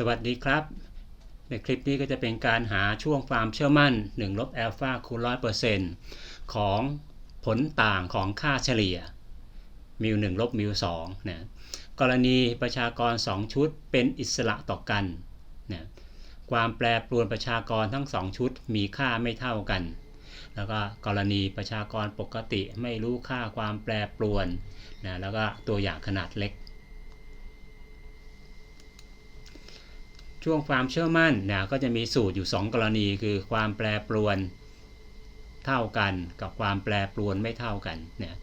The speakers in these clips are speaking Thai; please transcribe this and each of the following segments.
สวัสดีครับ ในคลิปนี้ก็จะเป็นการหาช่วงความเชื่อมั่น1ลบแอลฟาคูณ100%ของผลต่างของค่าเฉลี่ยมิว1ลบมิว2นะกรณีประชากร 2 ชุดเป็นอิสระต่อกันนะความแปรปรวนประชากรทั้ง 2 ชุดมีค่าไม่เท่ากัน แล้วก็กรณีประชากรปกติไม่รู้ค่าความแปรปรวนนะแล้วก็ตัวอย่างขนาดเล็ก ช่วงความเชื่อมั่นนะก็จะมีสูตรอยู่ 2 กรณีคือความแปรปรวนเท่ากัน กับความแปรปรวนไม่เท่ากันเนี่ย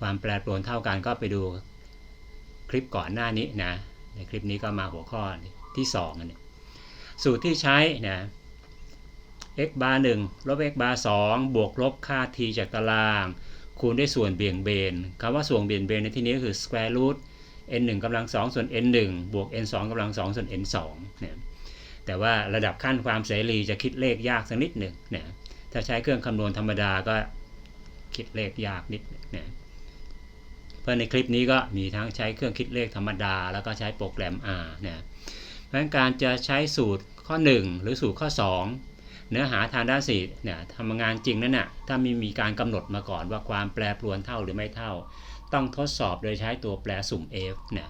ความแปรปรวนเท่ากันก็ไปดูคลิปก่อนหน้านี้นะในคลิปนี้ก็มาหัวข้อที่2อันนี้สูตรที่ใช้นะ x bar 1ลบ x bar 2บวกลบค่า t จากตาราง คูณด้วยส่วนเบี่ยงเบนคำว่าส่วนเบี่ยงเบนในที่นี้ก็คือ square root n 1กำลัง2ส่วน n 1บวก n 2กำลัง2ส่วน n 2เนี่ย แต่ว่าระดับขั้นความเสรีจะคิดเลขยากสักนิดหนึ่งเนี่ยถ้าใช้เครื่องคำนวณธรรมดาก็คิดเลขยากนิดเนี่ยเพราะในคลิปนี้ก็มีทั้งใช้เครื่องคิดเลขธรรมดา แล้วก็ใช้โปรแกรม R เนี่ยเพราะการจะใช้สูตรข้อ 1 หรือสูตรข้อ 2 เนื้อหาทางด้านสีเนี่ยทำงานจริงนั่นน่ะถ้ามีมีการกำหนดมาก่อนว่าความแปรปรวนเท่าหรือไม่เท่า ต้องทดสอบโดยใช้ตัวแปรสุ่ม f เนี่ย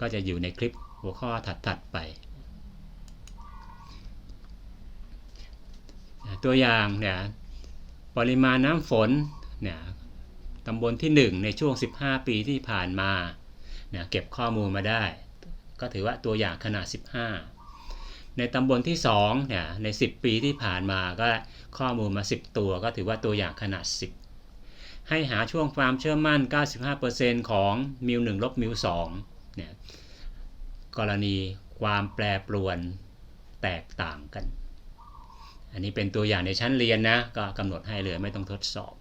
ก็จะอยู่ในคลิปหัวข้อถัดๆไป ตัวอย่างเนี่ยปริมาณน้ำฝนเนี่ยตำบลที่ 1 ในช่วง 15 ปีที่ผ่านมาเนี่ยเก็บข้อมูลมาได้ ก็ถือว่าตัวอย่างขนาด 15 ในตำบลที่2เนี่ยใน 10 ปีที่ผ่านมาก็ข้อมูลมา 10 ตัว ก็ถือว่าตัวอย่างขนาด 10 ให้หาช่วงความเชื่อมั่น 95%ของมิว1ลบมิว2เนี่ยกรณีความแปรปรวนแตกต่างกัน อันนี้เป็นตัวอย่างในชั้นเรียนนะ ก็กำหนดให้เลยไม่ต้องทดสอบ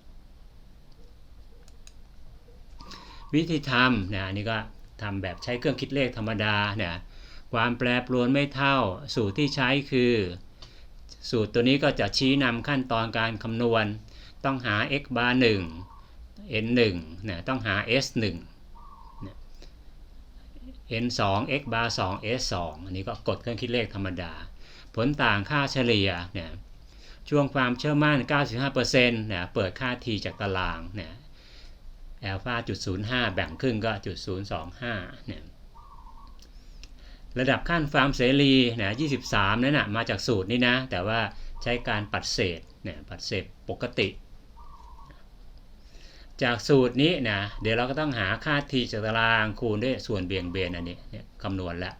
วิธีทำนะอันนี้ก็ทำแบบใช้เครื่องคิดเลขธรรมดาเนี่ยความแปรปรวนไม่เท่า สูตรที่ใช้คือ สูตรตัวนี้ก็จะชี้นำขั้นตอนการคำนวณ ต้องหา x bar 1 n 1เนี่ยต้องหา s 1 n 2 x bar 2 s 2อันนี้ก็กดเครื่องคิดเลขธรรมดา ผลต่างค่าเฉลี่ยเนี่ย ช่วงความเชื่อมั่น 95%เนี่ยเปิดค่า t จากตารางเนี่ยอัลฟาจุด05แบ่งครึ่งก็จุด025เนี่ยระดับขั้นความเสรีเนี่ย23นั่นนะมาจากสูตรนี้นะ แต่ว่าใช้การปัดเศษเนี่ยปัดเศษปกติ จากสูตรนี้นะเดี๋ยวเราก็ต้องหาค่า t จากตารางคูณด้วยส่วนเบี่ยงเบนอันนี้คำนวณแล้ว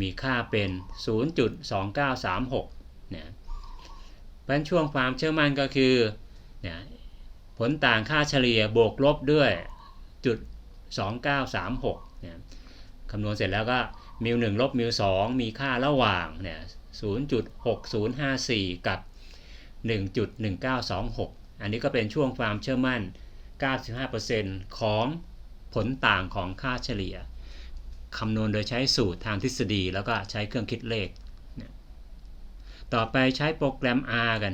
มีค่าเป็น 0.2936เนี่ย เพราะช่วงความเชื่อมั่นก็คือเนี่ยผลต่างค่าเฉลี่ยบวกลบด้วยจุด 2936เนี่ยคำนวณเสร็จแล้วก็มิว1ลบมิว2มีค่าระหว่างเนี่ย0.6054 กับ 1.1926 อันนี้ก็เป็นช่วงความเชื่อมั่น 95%ของผลต่างของค่าเฉลี่ย คำนวณโดยใช้สูตรทางทฤษฎีแล้วก็ใช้เครื่องคิดเลข ต่อไปใช้โปรแกรม R กัน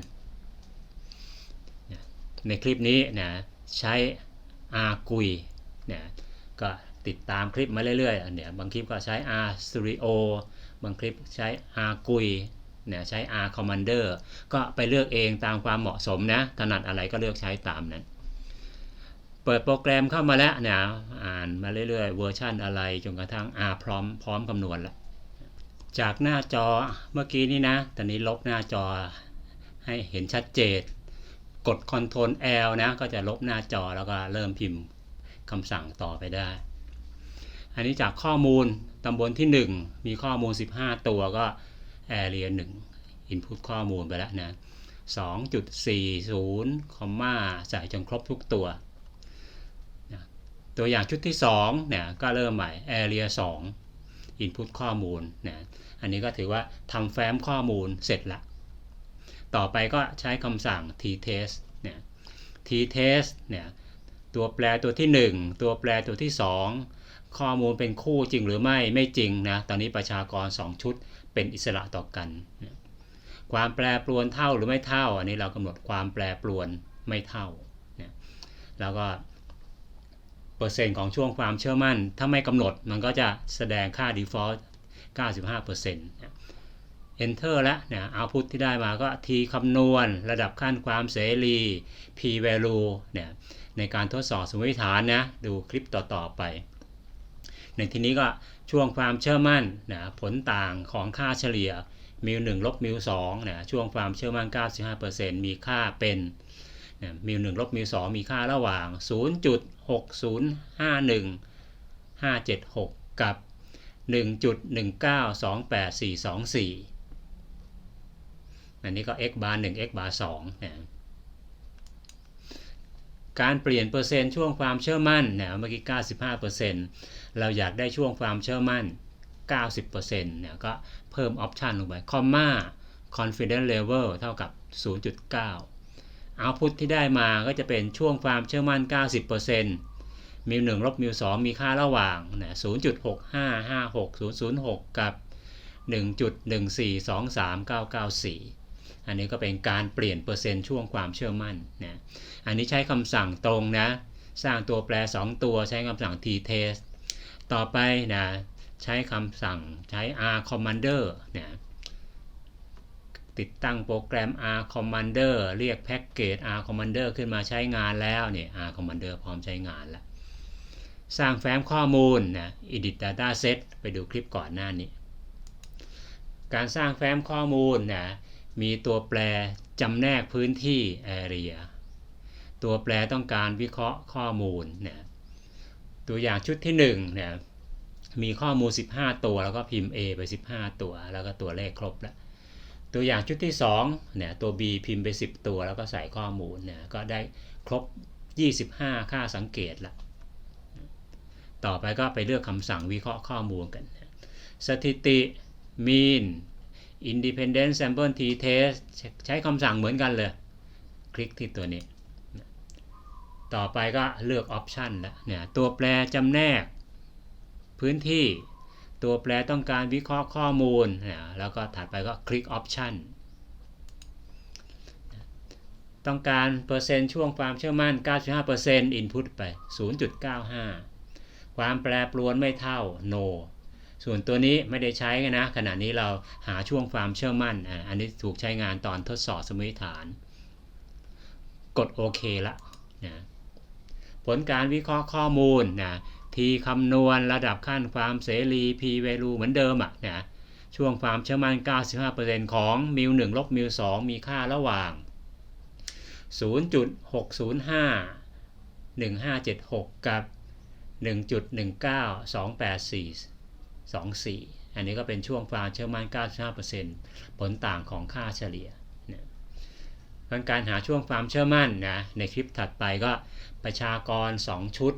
ในคลิปนี้นะใช้ R กุยเนี่ยก็ติดตามคลิปมาเรื่อยๆเนี่ยบางคลิปก็ใช้ R Studio บางคลิปใช้ R กุยเนี่ยใช้ R Commander ก็ไปเลือกเองตามความเหมาะสมนะ ถนัดอะไรก็เลือกใช้ตามนั้น เปิดโปรแกรมเข้ามาแล้วเนี่ยอ่านมาเรื่อยๆ เวอร์ชันอะไรจนกระทั่ง R พร้อมพร้อมคำนวณแล้ว จากหน้าจอเมื่อกี้นี้นะ ตอนนี้ลบหน้าจอให้เห็นชัดเจน กด Ctrl L นะ ก็จะลบหน้าจอแล้วก็เริ่มพิมพ์คำสั่งต่อไปได้ อันนี้จากข้อมูลตำบลที่ 1 มีข้อมูล 15 ตัวก็ area 1 input ข้อมูลไปแล้วนะ 2.40 คอมมาใส่จนครบทุกตัว ตัวอย่างชุดที่2เนี่ยก็เริ่มใหม่ area 2 input ข้อมูลนะอันนี้ก็ถือว่าทำแฟ้มข้อมูลเสร็จละ ต่อไปก็ใช้คำสั่ง t-test เนี่ย t-test เนี่ยตัวแปรตัวที่ 1 ตัวแปรตัวที่ 2 ข้อมูลเป็นคู่จริงหรือไม่ไม่จริงนะตอนนี้ประชากร 2 ชุดเป็นอิสระต่อกัน ความแปรปรวนเท่าหรือไม่เท่า อันนี้เรากำหนดความแปรปรวนไม่เท่านะแล้วก็ เปอร์เซ็นต์ของช่วงความเชื่อมั่น ถ้าไม่กำหนดมันก็จะแสดงค่า default 95%นะ enter แล้วนะ output ที่ได้มาก็ t คำนวณ ระดับขั้นความเสรี p value เนี่ยในการทดสอบสมมติฐานนะ ดูคลิปต่อ ๆ ไป ในที่นี้ก็ช่วงความเชื่อมั่นนะผลต่างของค่าเฉลี่ยมิว1ลบมิว2นะช่วงความเชื่อมั่น 95%มีค่าเป็น มิว1ลบมิว2มีค่าระหว่าง 0.6051 576 กับ 1.1928424 อันนี้ก็ x bar 1 x bar 2นะการเปลี่ยนเปอร์เซ็นต์ช่วงความเชื่อมั่นเนี่ยเมื่อกี้ 95%เราอยากได้ช่วงความเชื่อมั่น 90%เนี่ยก็เพิ่มออปชันลงไปคอมมา confidence level เท่ากับ 0.9 output ที่ได้มาก็จะเป็นช่วงความเชื่อมั่น 90%มิว1ลบมิว2มีค่าระหว่างนะ0.6556006 กับ 1.1423994 อันนี้ก็เป็นการเปลี่ยนเปอร์เซ็นต์ช่วงความเชื่อมั่นนะอันนี้ใช้คำสั่งตรงนะ สร้างตัวแปร 2 ตัวใช้คำสั่ง t-test ต่อไปนะใช้คำสั่งใช้ r commander นะ ติดตั้งโปรแกรม r commander เรียกแพ็กเกจ r commander ขึ้นมาใช้งานแล้วเนี่ย r commander พร้อมใช้งานแล้ว สร้างแฟ้มข้อมูลนะ edit data set ไปดูคลิปก่อนหน้านี้ การสร้างแฟ้มข้อมูลนะมีตัวแปรจำแนกพื้นที่ area ตัวแปรต้องการวิเคราะห์ข้อมูลนะตัวอย่างชุดที่1นี่ยมีข้อมูล 15 ตัวแล้วก็พิมพ์ A ไป 15 ตัว แล้วก็ตัวเลขครบแล้ว ตัวอย่างชุดที่2เนี่ยตัว B พิมพ์ไป 10 ตัวแล้วก็ใส่ข้อมูลเนี่ยก็ได้ครบ 25 ค่าสังเกตละต่อไปก็ไปเลือกคำสั่งวิเคราะห์ข้อมูลกัน สถิติ mean independent sample t test ใช้คำสั่งเหมือนกันเลย คลิกที่ตัวนี้ ต่อไปก็เลือก option แล้วเนี่ยตัวแปรจำแนกพื้นที่ ตัวแปรต้องการวิเคราะห์ข้อมูลนี่ยแล้วก็ถัดไปก็คลิก option ต้องการเปอร์เซ็นต์ช่วงความเชื่อมั่น 95% input ไป 0.95 ความแปรปรวนไม่เท่า no ส่วนตัวนี้ไม่ได้ใช้นะ ขณะนี้เราหาช่วงความเชื่อมั่น อันนี้ถูกใช้งานตอนทดสอบสมมติฐาน กดโอเคละนะผลการวิเคราะห์ข้อมูลนะ ทีคำนวณระดับขั้นความเสรี p value เหมือนเดิมอะนะช่วงความเชื่อมั่น 95%ของมิว1ลบมิว2มีค่าระหว่าง 0.605 1576 กับ 1.19284 24 อันนี้ก็เป็นช่วงความเชื่อมั่น 95%ผลต่างของค่าเฉลี่ยนะการหาช่วงความเชื่อมั่นนะในคลิปถัดไปก็ประชากร 2 ชุด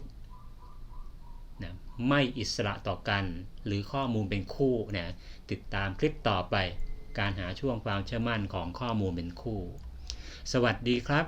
ไม่อิสระต่อกัน หรือข้อมูลเป็นคู่เนี่ยติดตามคลิปต่อไป การหาช่วงความเชื่อมั่นของข้อมูลเป็นคู่ สวัสดีครับ